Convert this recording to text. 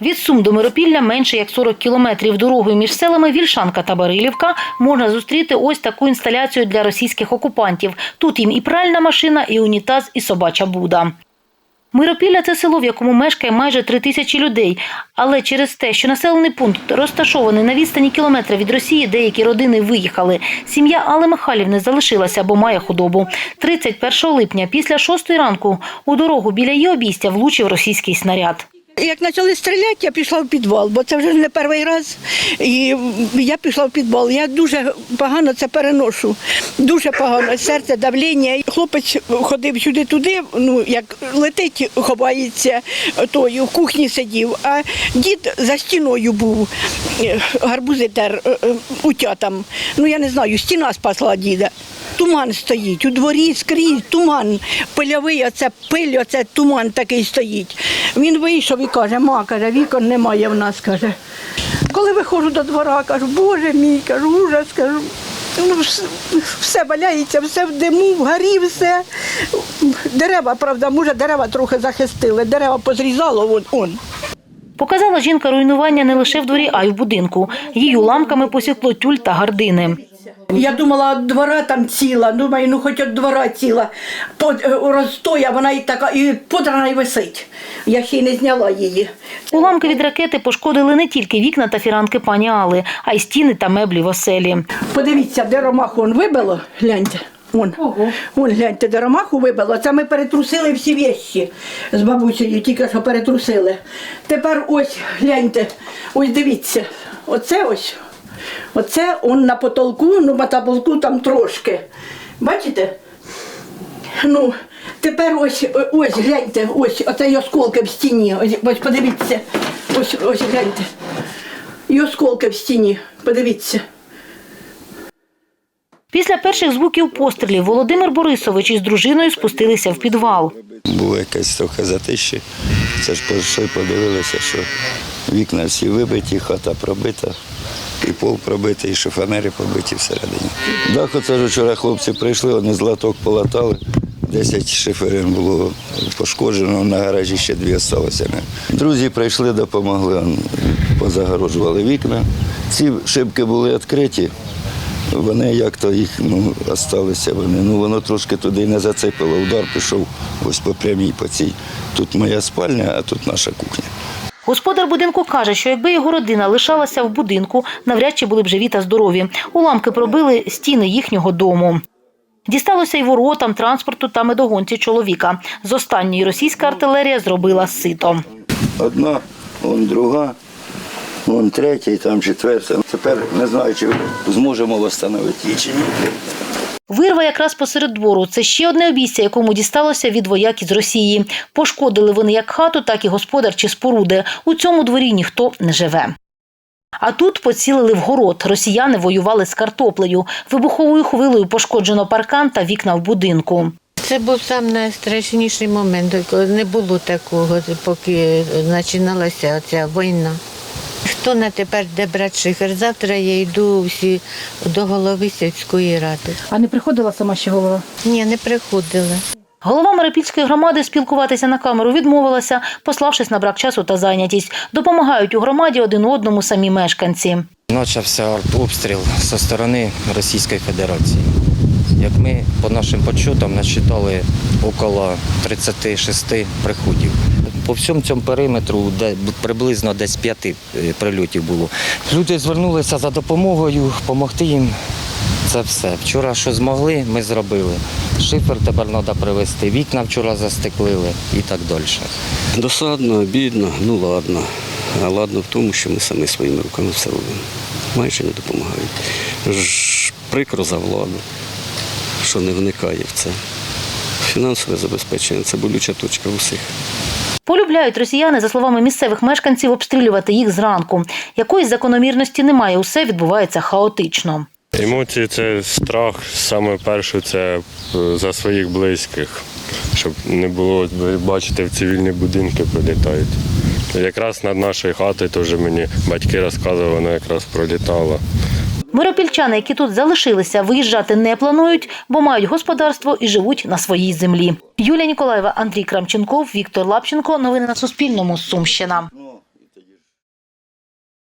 Від Сум до Миропілля менше як 40 кілометрів дорогою між селами Вільшанка та Барилівка можна зустріти ось таку інсталяцію для російських окупантів. Тут їм і пральна машина, і унітаз, і собача буда. Миропілля – це село, в якому мешкає майже три тисячі людей. Але через те, що населений пункт розташований на відстані кілометра від Росії, деякі родини виїхали. Сім'я Алли Михайлівни залишилася, бо має худобу. 31 липня після 6 ранку у дорогу біля її обійстя влучив російський снаряд. Як почали стріляти, я пішла в підвал, бо це вже не перший раз. І я пішла в підвал. Я дуже погано це переношу. Дуже погано. Серце, давлення. Хлопець ходив сюди-туди, ну як летить, ховається тою, в кухні сидів, а дід за стіною був, е, гарбузи тер е, е, утятам. Ну я не знаю, стіна спасла діда. Туман стоїть, у дворі скрізь туман, пильовий, оце пиль, оце туман такий стоїть. Він вийшов і каже, ма, каже, вікон немає в нас, каже. Коли виходжу до двора, кажу, боже мій, кажу, ужас, кажу. Ну, все валяється, все в диму, в горі, все. Дерева, правда, може, дерева трохи захистили, дерева позрізало, вон, он. Показала жінка руйнування не лише в дворі, а й в будинку. Її уламками посікло тюль та гардини. Я думала, от двора там ціла. Думаю, ну хоч от двора ціла. Под, е, розстоя, вона і така, і подрана і висить. Я ще й не зняла її. Уламки від ракети пошкодили не тільки вікна та фіранки пані Али, а й стіни та меблі в оселі. Подивіться, де ромаху он вибило, гляньте. Вон, вон гляньте, де ромаху вибило. Це ми перетрусили всі вещі з бабусею, тільки що перетрусили. Тепер ось гляньте, ось дивіться, оце ось. Оце он на потолку, ну на потолку там трошки. Бачите? Ну, тепер ось, ось гляньте, ось оце осколки в стіні. Ось, ось подивіться. Ось, ось гляньте. І осколки в стіні. Подивіться. Після перших звуків пострілів Володимир Борисович із дружиною спустилися в підвал. Було якесь трохи затище. Це ж подивилися, що вікна всі вибиті, хата пробита, і пол пробитий, і шифонери побиті всередині. Дах, оце ж вчора хлопці прийшли, вони з латок полатали. Десять шиферин було пошкоджено, на гаражі ще дві залишилося. Друзі прийшли, допомогли, позагороджували вікна. Ці шибки були відкриті. Вони як то їх ну, залишилися вони. Ну воно трошки туди не зацепило. Удар пішов ось по прямій по цій. Тут моя спальня, а тут наша кухня. Господар будинку каже, що якби його родина лишалася в будинку, навряд чи були б живі та здорові. Уламки пробили стіни їхнього дому. Дісталося й воротам, транспорту та медогонці чоловіка. З останньої російська артилерія зробила сито. Одна, он друга, он третя і там четверта. Тепер не знаю, чи зможемо встановити її чи ні. Вирва якраз посеред двору. Це ще одне обійстя, якому дісталося від вояків з Росії. Пошкодили вони як хату, так і господарчі споруди. У цьому дворі ніхто не живе. А тут поцілили в город. Росіяни воювали з картоплею. Вибуховою хвилею пошкоджено паркан та вікна в будинку. Це був сам найстрашніший момент, не було такого, поки починалася ця війна. Хто на тепер де брати шифер? Завтра я йду всі до голови сільської ради. А не приходила сама ще голова? Ні, не приходили. Голова Марипільської громади спілкуватися на камеру відмовилася, пославшись на брак часу та зайнятість. Допомагають у громаді один одному самі мешканці. Почався артобстріл зі сторони Російської Федерації. Як ми по нашим підсчетам насчитали около 36 приходів. По всьому цьому периметру де, приблизно десь п'яти е, прильотів було. Люди звернулися за допомогою, допомогти їм. Це все. Вчора що змогли, ми зробили. Шифер тепер треба привезти, вікна вчора застеклили і так далі. Досадно, обідно, ну ладно. А ладно в тому, що ми самі своїми руками все робимо. Майже не допомагають. Ж прикро за владу, що не вникає в це. Фінансове забезпечення це болюча точка у всіх. Полюбляють росіяни, за словами місцевих мешканців, обстрілювати їх зранку. Якоїсь закономірності немає, усе відбувається хаотично. Емоції це страх. Саме перше це е, за своїх близьких, щоб не було, ви бачите, в цивільні будинки прилітають. Якраз над нашою хатою теж мені батьки розказували, вона якраз пролітала. Миропільчани, які тут залишилися, виїжджати не планують, бо мають господарство і живуть на своїй землі. Юлія Ніколаєва, Андрій Крамченков, Віктор Лапченко. Новини на Суспільному. Сумщина.